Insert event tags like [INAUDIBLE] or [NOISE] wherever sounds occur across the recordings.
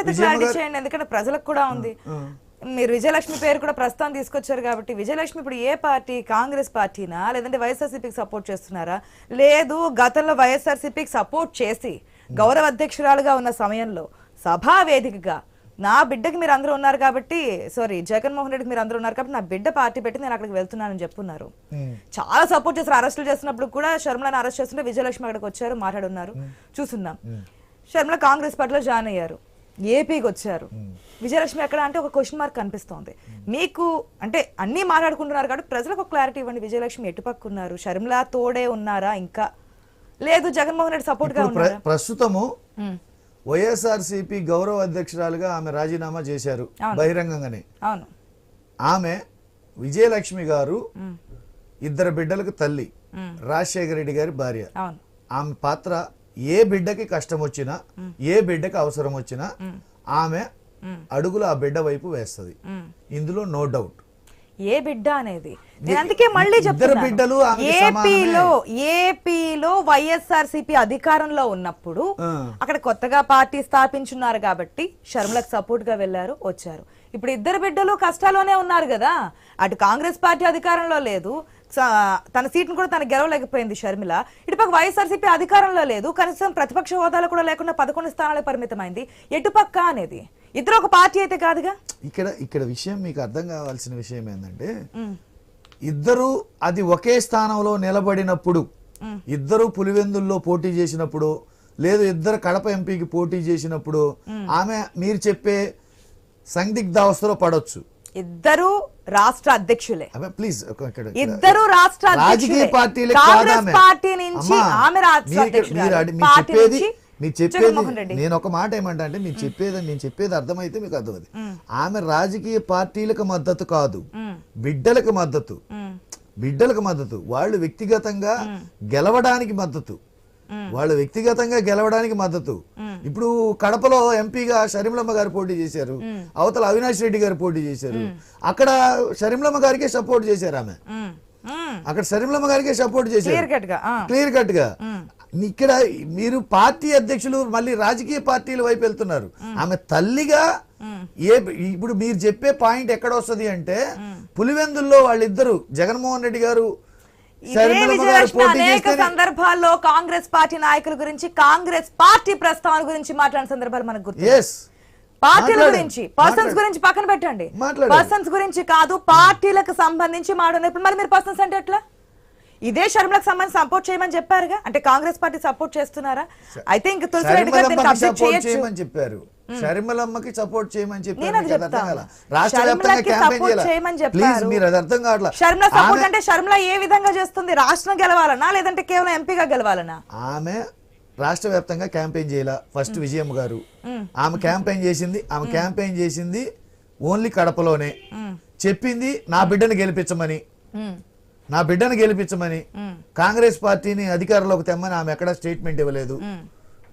అయితే క్లారిటీ చేయండి ఎందుకంటే ప్రజలకు కూడా ఉంది. మీరు విజయలక్ష్మి పేరు కూడా ప్రస్తుతం తీసుకొచ్చారు కాబట్టి విజయలక్ష్మి ఇప్పుడు ఏ పార్టీ? కాంగ్రెస్ పార్టీనా? లేదంటే వైఎస్ఆర్సీపీకి సపోర్ట్ చేస్తున్నారా? లేదు గతంలో వైఎస్ఆర్సీపీకి సపోర్ట్ చేసి గౌరవ అధ్యక్షురాలుగా ఉన్న సమయంలో సభా వేదికగా నా బిడ్డకి మీరు అందరూ ఉన్నారు కాబట్టి సారీ జగన్మోహన్ రెడ్డికి మీరు అందరూ ఉన్నారు కాబట్టి నా బిడ్డ పార్టీ పెట్టి నేను అక్కడికి వెళ్తున్నానని చెప్పున్నారు. చాలా సపోర్ట్ చేస్తారు అరెస్టులు చేస్తున్నప్పుడు కూడా షర్మిలను అరెస్ట్ చేస్తుంటే విజయలక్ష్మి అక్కడికి వచ్చారు మాట్లాడున్నారు. చూస్తున్నాం. షర్మిల కాంగ్రెస్ పార్టీలో జాయిన్ అయ్యారు. ఏపీకి వచ్చారు విజయలక్ష్మి ఎక్కడ అంటే ఒక క్వశ్చన్ మార్క్ కనిపిస్తోంది. మీకు అంటే అన్నీ మాట్లాడుకుంటున్నారు కాబట్టి ప్రజలకు ఒక క్లారిటీ ఇవ్వండి. విజయలక్ష్మి ఎటుపక్క ఉన్నారు? షర్మిల తోడే ఉన్నారా ఇంకా? లేదు జగన్మోహన్ రెడ్డి సపోర్ట్గా ఉన్నారా? ప్రస్తుతము ఉమ్, వైఎస్ఆర్సీపీ గౌరవ అధ్యక్షురాలుగా ఆమె రాజీనామా చేశారు బహిరంగంగానే. అవును. ఆమె విజయలక్ష్మి గారు ఇద్దరు బిడ్డలకు తల్లి రాజశేఖర రెడ్డి గారి భార్య. అవును. ఆమె పాత్ర ఏ బిడ్డకి కష్టం వచ్చినా ఏ బిడ్డకి అవసరం వచ్చినా ఆమె అడుగులు ఆ బిడ్డ వైపు వేస్తది. ఇందులో నో డౌట్ ఏ బిడ్డ అనేది. నేను అందుకే మళ్ళీ చెప్తున్నాను. ఏపీలో ఏపీలో వైఎస్ఆర్సీపీ అధికారంలో ఉన్నప్పుడు. అక్కడ కొత్తగా పార్టీ స్థాపించున్నారు కాబట్టి షర్మిలకు సపోర్ట్గా వెళ్ళారు వచ్చారు. ఇప్పుడు ఇద్దరు బిడ్డలు కష్టాల్లోనే ఉన్నారు కదా. అటు కాంగ్రెస్ పార్టీ అధికారంలో లేదు తన సీట్ను కూడా తను గెలవలేకపోయింది షర్మిల. ఇటుపక్క వైఎస్ఆర్సీపీ అధికారంలో లేదు. కనీసం ప్రతిపక్ష హోదాలో కూడా లేకుండా పదకొండు స్థానాలకు పరిమితమైంది. ఎటుపక్క అనేది? ఇద్దరు ఒక పార్టీ అయితే కాదుగా? ఇక్కడ ఇక్కడ విషయం మీకు అర్థం కావాల్సిన విషయం ఏంటంటే ఇద్దరు అది ఒకే స్థానంలో నిలబడినప్పుడు ఇద్దరు పులివెందుల్లో పోటీ చేసినప్పుడు లేదు ఇద్దరు కడప ఎంపీకి పోటీ చేసినప్పుడు ఆమె మీరు చెప్పే సందిగ్ధావస్థలో పడొచ్చు. ఇద్దరు రాష్ట్ర అధ్యక్షులే. ప్లీజ్ ఇద్దరు రాష్ట్ర రాజకీయ అధ్యక్షులే. పార్టీలకు కాంగ్రెస్. పార్టీ నుంచి ఆమె రాష్ట్ర అధ్యక్షురాలు. మీరు చెప్పేది. నేను ఒక మాట ఏమంటా అంటే మీరు చెప్పేది నేను చెప్పేది అర్థమైతే మీకు అర్థమైంది ఆమె రాజకీయ పార్టీలకు మద్దతు కాదు. బిడ్డలకు మద్దతు. బిడ్డలకు మద్దతు. వాళ్ళు వ్యక్తిగతంగా గెలవడానికి మద్దతు. వాళ్ళు వ్యక్తిగతంగా గెలవడానికి మద్దతు. ఇప్పుడు కడపలో ఎంపీగా షరీంలమ్మ గారు పోటీ చేశారు. అవతల అవినాష్ రెడ్డి గారు పోటీ చేశారు. అక్కడ షరీంలమ్మ గారికే సపోర్ట్ చేశారు ఆమె. అక్కడ షరీంలమ్మ గారికే సపోర్ట్ చేశారు. క్లియర్ కట్గా ఆ. క్లియర్ కట్గా. ఇక్కడ మీరు పార్టీ అధ్యక్షులు మళ్ళీ రాజకీయ పార్టీల వైపు వెళ్తున్నారు. ఆమె తల్లిగా ఏ ఇప్పుడు మీరు చెప్పే పాయింట్ ఎక్కడ వస్తది అంటే పులివెందుల్లో వాళ్ళిద్దరు జగన్మోహన్ రెడ్డి గారు ఇదే విజయలక్ష్మి అనేక సందర్భాల్లో కాంగ్రెస్ పార్టీ నాయకుల గురించి కాంగ్రెస్ పార్టీ ప్రస్తావన గురించి మాట్లాడిన సందర్భాలు మనకు గుర్తు పార్టీల. గురించి పర్సన్స్. గురించి పక్కన పెట్టండి. పర్సన్స్ గురించి కాదు పార్టీలకు సంబంధించి మాట్లాడినప్పుడు మరి మీరు పర్సన్స్ అంటే ఎట్లా? ఇదే షర్మిలకు సంబంధించి సపోర్ట్ చేయమని చెప్పారుగా? అంటే కాంగ్రెస్ పార్టీ సపోర్ట్ చేస్తున్నారా? అయితే ఇంక తులసి రెడ్డి గారు చెప్పారు. షర్మిలమ్మకి సపోర్ట్ చేయమని. కాలా? రాష్ట్ర వ్యాప్తంగా షర్మిలకి క్యాంపెయిన్ support చేయమని చేయాలి ప్లీజ్ చెప్పారు. మీరు అది అర్థం కావట్లా? షర్మిల సపోర్ట్ ఆమె- అంటే షర్మిల ఏ విధంగా చేస్తుంది? రాష్ట్రం గెలవాలనా? లేదంటే కేవలం ఎంపీగా గెలవాలనా? ఆమె రాష్ట్ర వ్యాప్తంగా క్యాంపెయిన్ చేయాల? ఫస్ట్ విజయమ్మ గారు. ఆమె క్యాంపెయిన్ చేసింది ఆమె క్యాంపెయిన్ చేసింది ఓన్లీ కడపలోనే. చెప్పింది నా బిడ్డను గెలిపించమని. నా బిడ్డను గెలిపించమని. కాంగ్రెస్ పార్టీని అధికారంలోకి తెమ్మని ఆమె ఎక్కడ స్టేట్మెంట్ ఇవ్వలేదు.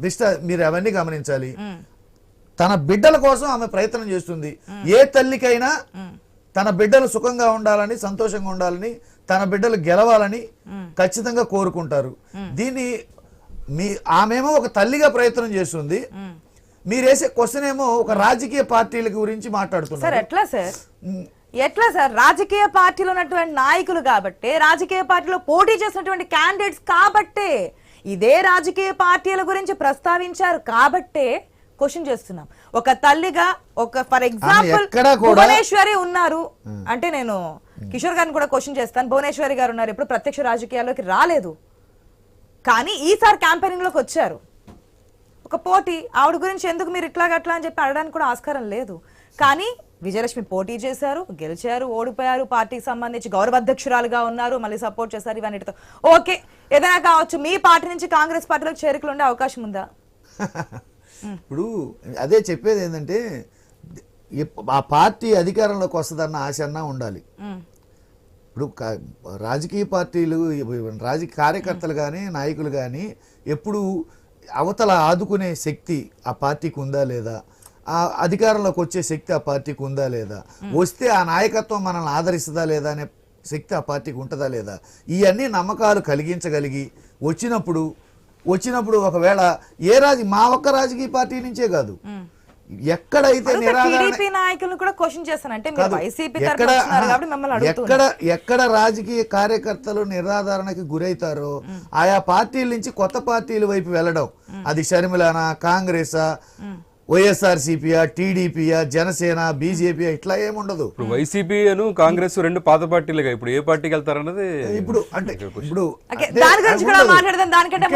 దిష్ట మీరు అవన్నీ గమనించాలి. తన బిడ్డల కోసం ఆమె ప్రయత్నం చేస్తుంది. ఏ తల్లికైనా తన బిడ్డలు సుఖంగా ఉండాలని సంతోషంగా ఉండాలని తన బిడ్డలు గెలవాలని ఖచ్చితంగా కోరుకుంటారు. దీన్ని మీ ఆమెమో ఒక తల్లిగా ప్రయత్నం చేస్తుంది. మీరేసే క్వశ్చన్ ఏమో ఒక రాజకీయ పార్టీల గురించి సార్ మాట్లాడుతున్నారు ఎట్లా సార్? ఎట్లా సార్? రాజకీయ పార్టీలో ఉన్నటువంటి నాయకులు కాబట్టే రాజకీయ పార్టీలో పోటీ చేసినటువంటి క్యాండిడేట్స్ కాబట్టే ఇదే రాజకీయ పార్టీల గురించి ప్రస్తావించారు కాబట్టే క్వశ్చన్ చేస్తున్నాం. ఒక తల్లిగా ఒక ఫర్ ఎగ్జాంపుల్ భువనేశ్వరి ఉన్నారు అంటే నేను కిషోర్ గారిని కూడా క్వశ్చన్ చేస్తాను. భువనేశ్వరి గారు ఉన్నారు ఎప్పుడు ప్రత్యక్ష రాజకీయాల్లోకి రాలేదు. కానీ ఈసారి క్యాంపెయినింగ్లోకి వచ్చారు. ఒక పోటీ ఆవిడ గురించి ఎందుకు మీరు ఇట్లా అట్లా అని చెప్పి అడగడానికి కూడా ఆస్కారం లేదు. కానీ విజయలక్ష్మి పోటీ చేశారు గెలిచారు ఓడిపోయారు పార్టీకి సంబంధించి గౌరవ అధ్యక్షురాలుగా ఉన్నారు మళ్ళీ సపోర్ట్ చేశారు ఇవన్నిటితో. ఓకే ఏదైనా కావచ్చు మీ పార్టీ నుంచి కాంగ్రెస్ పార్టీలోకి చేరికలు ఉండే అవకాశం ఉందా? [LAUGHS] ఇప్పుడు అదే చెప్పేది ఏంటంటే ఆ పార్టీ అధికారంలోకి వస్తుందన్న ఆశ అన్నా ఉండాలి. ఇప్పుడు రాజకీయ పార్టీలు రాజకీయ కార్యకర్తలు కానీ నాయకులు కానీ ఎప్పుడు అవతల ఆదుకునే శక్తి ఆ పార్టీకి ఉందా లేదా? ఆ అధికారంలోకి వచ్చే శక్తి ఆ పార్టీకి ఉందా లేదా? వస్తే ఆ నాయకత్వం మనల్ని ఆదరిస్తుందా లేదా అనే శక్తి ఆ పార్టీకి ఉంటుందా లేదా? ఇవన్నీ నమ్మకాలు కలిగించగలిగి వచ్చినప్పుడు వచ్చినప్పుడు ఒకవేళ ఏ రాజ మా ఒక్క రాజకీయ పార్టీ నుంచే కాదు. ఎక్కడైతే ఎక్కడ ఎక్కడ రాజకీయ కార్యకర్తలు నిరాదరణకి గురైతారో ఆయా పార్టీల నుంచి కొత్త పార్టీల వైపు వెళ్ళడం. అది షర్మిలానా కాంగ్రెస్ వైఎస్ఆర్ సిపియా టీడీపీయా జనసేన బీజేపీ ఇట్లా ఏముండదు. ఇప్పుడు వైసీపీ అను కాంగ్రెస్ రెండు పాత పార్టీలుగా ఇప్పుడు ఏ పార్టీకి వెళ్తారన్నది ఇప్పుడు అంటే ఇప్పుడు దాని గురించి అది కూడా ఉండదు. మాట్లాడదాం. దానికంటే